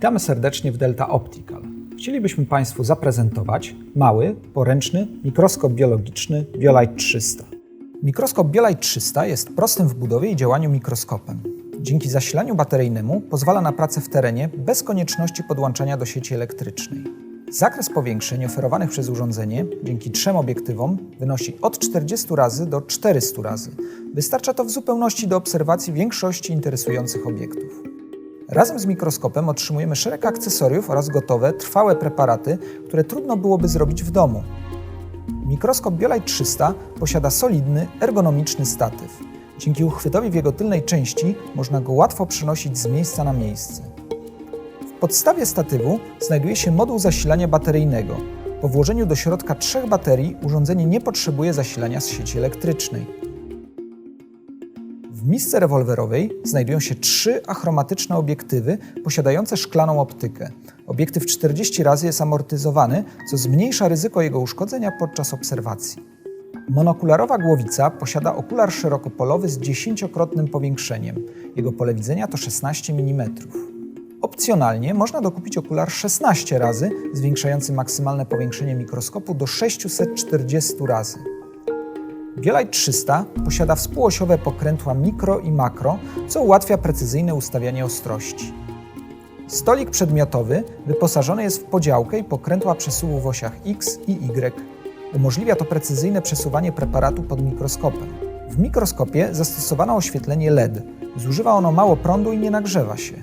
Witamy serdecznie w Delta Optical. Chcielibyśmy Państwu zaprezentować mały, poręczny mikroskop biologiczny Biolite 300. Mikroskop Biolite 300 jest prostym w budowie i działaniu mikroskopem. Dzięki zasilaniu bateryjnemu pozwala na pracę w terenie bez konieczności podłączania do sieci elektrycznej. Zakres powiększeń oferowanych przez urządzenie dzięki trzem obiektywom wynosi od 40 razy do 400 razy. Wystarcza to w zupełności do obserwacji większości interesujących obiektów. Razem z mikroskopem otrzymujemy szereg akcesoriów oraz gotowe, trwałe preparaty, które trudno byłoby zrobić w domu. Mikroskop Biolite 300 posiada solidny, ergonomiczny statyw. Dzięki uchwytowi w jego tylnej części można go łatwo przenosić z miejsca na miejsce. W podstawie statywu znajduje się moduł zasilania bateryjnego. Po włożeniu do środka trzech baterii urządzenie nie potrzebuje zasilania z sieci elektrycznej. W misce rewolwerowej znajdują się trzy achromatyczne obiektywy posiadające szklaną optykę. Obiektyw 40 razy jest amortyzowany, co zmniejsza ryzyko jego uszkodzenia podczas obserwacji. Monokularowa głowica posiada okular szerokopolowy z dziesięciokrotnym powiększeniem. Jego pole widzenia to 16 mm. Opcjonalnie można dokupić okular 16 razy, zwiększający maksymalne powiększenie mikroskopu do 640 razy. Biolite 300 posiada współosiowe pokrętła mikro i makro, co ułatwia precyzyjne ustawianie ostrości. Stolik przedmiotowy wyposażony jest w podziałkę i pokrętła przesuwu w osiach X i Y. Umożliwia to precyzyjne przesuwanie preparatu pod mikroskopem. W mikroskopie zastosowano oświetlenie LED. Zużywa ono mało prądu i nie nagrzewa się.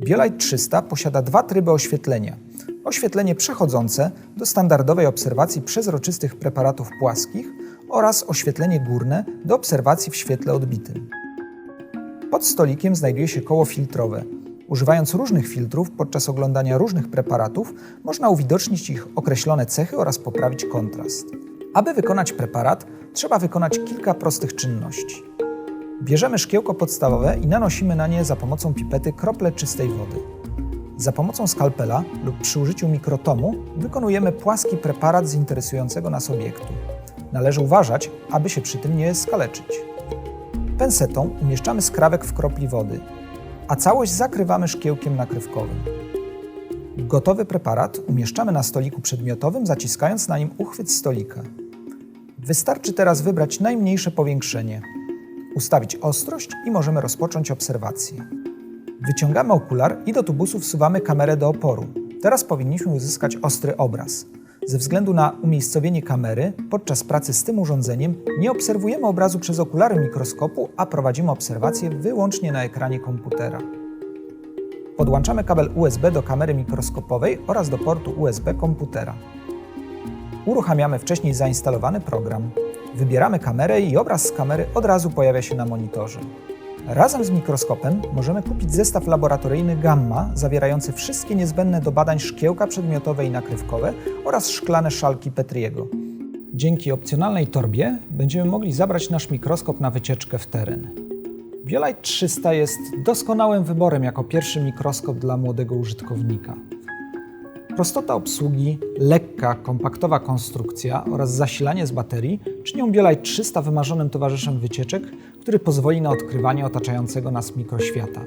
Biolite 300 posiada dwa tryby oświetlenia. Oświetlenie przechodzące do standardowej obserwacji przezroczystych preparatów płaskich oraz oświetlenie górne do obserwacji w świetle odbitym. Pod stolikiem znajduje się koło filtrowe. Używając różnych filtrów podczas oglądania różnych preparatów, można uwidocznić ich określone cechy oraz poprawić kontrast. Aby wykonać preparat, trzeba wykonać kilka prostych czynności. Bierzemy szkiełko podstawowe i nanosimy na nie za pomocą pipety krople czystej wody. Za pomocą skalpela lub przy użyciu mikrotomu wykonujemy płaski preparat z interesującego nas obiektu. Należy uważać, aby się przy tym nie skaleczyć. Pensetą umieszczamy skrawek w kropli wody, a całość zakrywamy szkiełkiem nakrywkowym. Gotowy preparat umieszczamy na stoliku przedmiotowym, zaciskając na nim uchwyt stolika. Wystarczy teraz wybrać najmniejsze powiększenie, ustawić ostrość i możemy rozpocząć obserwację. Wyciągamy okular i do tubusu wsuwamy kamerę do oporu. Teraz powinniśmy uzyskać ostry obraz. Ze względu na umiejscowienie kamery, podczas pracy z tym urządzeniem nie obserwujemy obrazu przez okulary mikroskopu, a prowadzimy obserwację wyłącznie na ekranie komputera. Podłączamy kabel USB do kamery mikroskopowej oraz do portu USB komputera. Uruchamiamy wcześniej zainstalowany program. Wybieramy kamerę i obraz z kamery od razu pojawia się na monitorze. Razem z mikroskopem możemy kupić zestaw laboratoryjny Gamma zawierający wszystkie niezbędne do badań szkiełka przedmiotowe i nakrywkowe oraz szklane szalki Petriego. Dzięki opcjonalnej torbie będziemy mogli zabrać nasz mikroskop na wycieczkę w teren. Biolite 300 jest doskonałym wyborem jako pierwszy mikroskop dla młodego użytkownika. Prostota obsługi, lekka, kompaktowa konstrukcja oraz zasilanie z baterii czynią Biolite 300 wymarzonym towarzyszem wycieczek, który pozwoli na odkrywanie otaczającego nas mikroświata.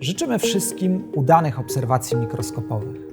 Życzymy wszystkim udanych obserwacji mikroskopowych.